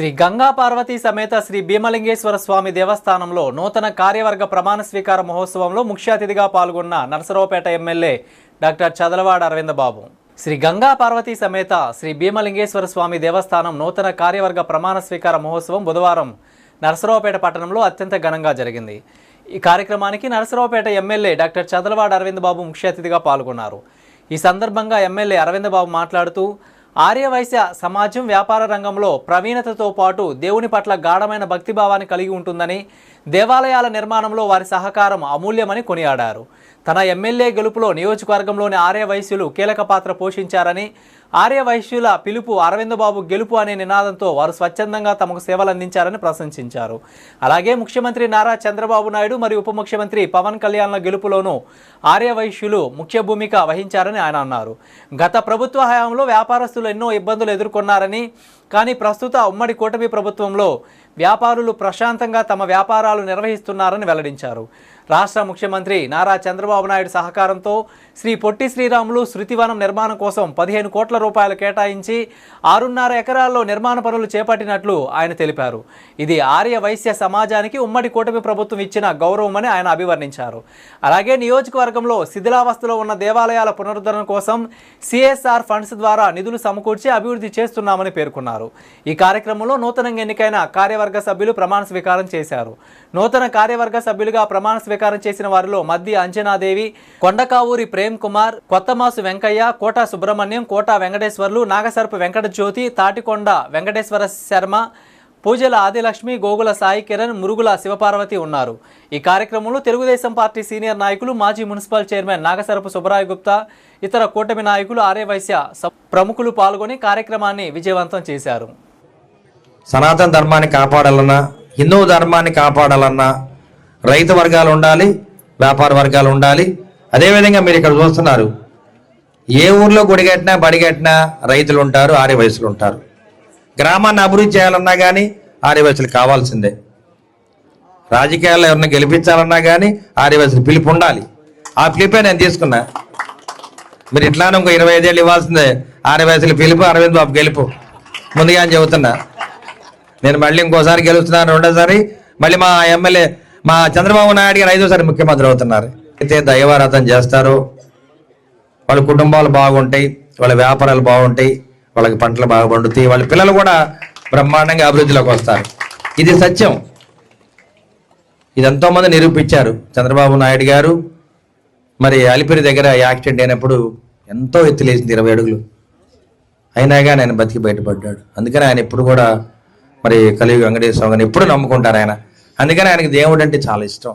శ్రీ గంగా పార్వతీ సమేత శ్రీ భీమలింగేశ్వర స్వామి దేవస్థానంలో నూతన కార్యవర్గ ప్రమాణ స్వీకార మహోత్సవంలో ముఖ్య అతిథిగా పాల్గొన్న నరసరావుపేట ఎమ్మెల్యే డాక్టర్ చదలవాడ అరవింద బాబు. శ్రీ గంగా పార్వతీ సమేత శ్రీ భీమలింగేశ్వర స్వామి దేవస్థానం నూతన కార్యవర్గ ప్రమాణ స్వీకార మహోత్సవం బుధవారం నరసరావుపేట పట్టణంలో అత్యంత ఘనంగా జరిగింది. ఈ కార్యక్రమానికి నరసరావుపేట ఎమ్మెల్యే డాక్టర్ చదలవాడ అరవింద బాబు ముఖ్య అతిథిగా పాల్గొన్నారు. ఈ సందర్భంగా ఎమ్మెల్యే అరవింద బాబు మాట్లాడుతూ ఆర్యవైశ్య సమాజం వ్యాపార రంగంలో ప్రవీణతతో పాటు దేవుని పట్ల గాఢమైన భక్తిభావాన్ని కలిగి ఉంటుందని దేవాలయాల నిర్మాణంలో వారి సహకారం అమూల్యమని కొనియాడారు. తన ఎమ్మెల్యే గెలుపులో నియోజకవర్గంలోని ఆర్యవైశ్యులు కీలక పాత్ర పోషించారని ఆర్యవైశ్యుల పిలుపు అరవిందబాబు గెలుపు అనే నినాదంతో వారు స్వచ్ఛందంగా తమకు సేవలు అందించారని ప్రశంసించారు. అలాగే ముఖ్యమంత్రి నారా చంద్రబాబు నాయుడు మరియు ఉప ముఖ్యమంత్రి పవన్ కళ్యాణ్ల గెలుపులోనూ ఆర్యవైశ్యులు ముఖ్య భూమిక వహించారని ఆయన అన్నారు. గత ప్రభుత్వ హయాంలో వ్యాపారస్తులు ఎన్నో ఇబ్బందులు ఎదుర్కొన్నారని కానీ ప్రస్తుత ఉమ్మడి కూటమి ప్రభుత్వంలో వ్యాపారులు ప్రశాంతంగా తమ వ్యాపారాలు నిర్వహిస్తున్నారని వెల్లడించారు. రాష్ట్ర ముఖ్యమంత్రి నారా చంద్రబాబు నాయుడు సహకారంతో శ్రీ పొట్టి శ్రీరాములు శృతివనం నిర్మాణం కోసం పదిహేను కోట్ల రూపాయలు కేటాయించి ఆరున్నర ఎకరాల్లో నిర్మాణ పనులు చేపట్టినట్లు ఆయన తెలిపారు. ఇది ఆర్య వైశ్య సమాజానికి ఉమ్మడి కూటమి ప్రభుత్వం ఇచ్చిన గౌరవమని ఆయన అభివర్ణించారు. అలాగే నియోజకవర్గంలో శిథిలావస్థలో ఉన్న దేవాలయాల పునరుద్ధరణ కోసం సిఎస్ఆర్ ఫండ్స్ ద్వారా నిధులు సమకూర్చి అభివృద్ధి చేస్తున్నామని పేర్కొన్నారు. ఈ కార్యక్రమంలో నూతనంగా ఎన్నికైన కార్యవర్గ సభ్యులు ప్రమాణ స్వీకారం చేశారు. నూతన కార్యవర్గ సభ్యులుగా ప్రమాణ స్వీకారం చేసిన వారిలో మద్ది అంజనాదేవి కొండకావూరి ప్రేమ్ కుమార్ కొత్తమాసు వెంకయ్య కోట సుబ్రహ్మణ్యం కోట వెంకటేశ్వర్లు నాగసరపు వెంకట జ్యోతి తాటికొండ వెంకటేశ్వర శర్మ పూజల ఆదిలక్ష్మి గోగుల సాయి కిరణ్ మురుగుల శివపార్వతి ఉన్నారు. ఈ కార్యక్రమంలో తెలుగుదేశం పార్టీ సీనియర్ నాయకులు మాజీ మున్సిపల్ చైర్మన్ నాగసరపు సుబ్బరాయ గుప్తా ఇతర కూటమి నాయకులు ఆర్యవైశ్య ప్రముఖులు పాల్గొని కార్యక్రమాన్ని విజయవంతం చేశారు. సనాతన ధర్మాన్ని కాపాడాలన్నా హిందూ ధర్మాన్ని కాపాడాలన్నా రైతు వర్గాలు ఉండాలి వ్యాపార వర్గాలు ఉండాలి. అదేవిధంగా మీరు ఇక్కడ చూస్తున్నారు ఏ ఊర్లో గుడి బడిగట్టినా బడి రైతులు ఉంటారు ఆర్యవయసులు ఉంటారు. గ్రామాన్ని అభివృద్ధి చేయాలన్నా కానీ ఆర్యవయసులు కావాల్సిందే. రాజకీయాల్లో ఎవరిని గెలిపించాలన్నా కానీ ఆర్యవయసులు పిలుపు ఉండాలి ఆ పిలిపే నేను తీసుకున్నా. మీరు ఇట్లానే ఇంకో ఇరవై ఐదేళ్ళు ఇవ్వాల్సిందే. ఆర్యవయసులు పిలుపు అరవింద్ బాబు గెలుపు. ముందుగా అని చెబుతున్నా. నేను మళ్ళీ ఇంకోసారి గెలుస్తున్నాను రెండోసారి. మళ్ళీ మా ఎమ్మెల్యే మా చంద్రబాబు నాయుడు గారు ఐదోసారి ముఖ్యమంత్రి అవుతున్నారు. అయితే దైవారాధన చేస్తారు. వాళ్ళ కుటుంబాలు బాగుంటాయి. వాళ్ళ వ్యాపారాలు బాగుంటాయి. వాళ్ళకి పంటలు బాగా పండుతాయి. వాళ్ళ పిల్లలు కూడా బ్రహ్మాండంగా అభివృద్ధిలోకి వస్తారు. ఇది సత్యం. ఇది ఎంతోమంది నిరూపించారు. చంద్రబాబు నాయుడు గారు మరి అలిపిరి దగ్గర యాక్సిడెంట్ అయినప్పుడు ఎంతో ఎత్తులేసింది ఇరవై అడుగులు. అయినా కానీ ఆయన బతికి బయటపడ్డాడు. అందుకని ఆయన ఎప్పుడు కూడా మరి కలియుగ వెంకటేశ్వర స్వామిని ఎప్పుడు నమ్ముకుంటారు ఆయన. అందుకని ఆయనకి దేవుడు అంటే చాలా ఇష్టం.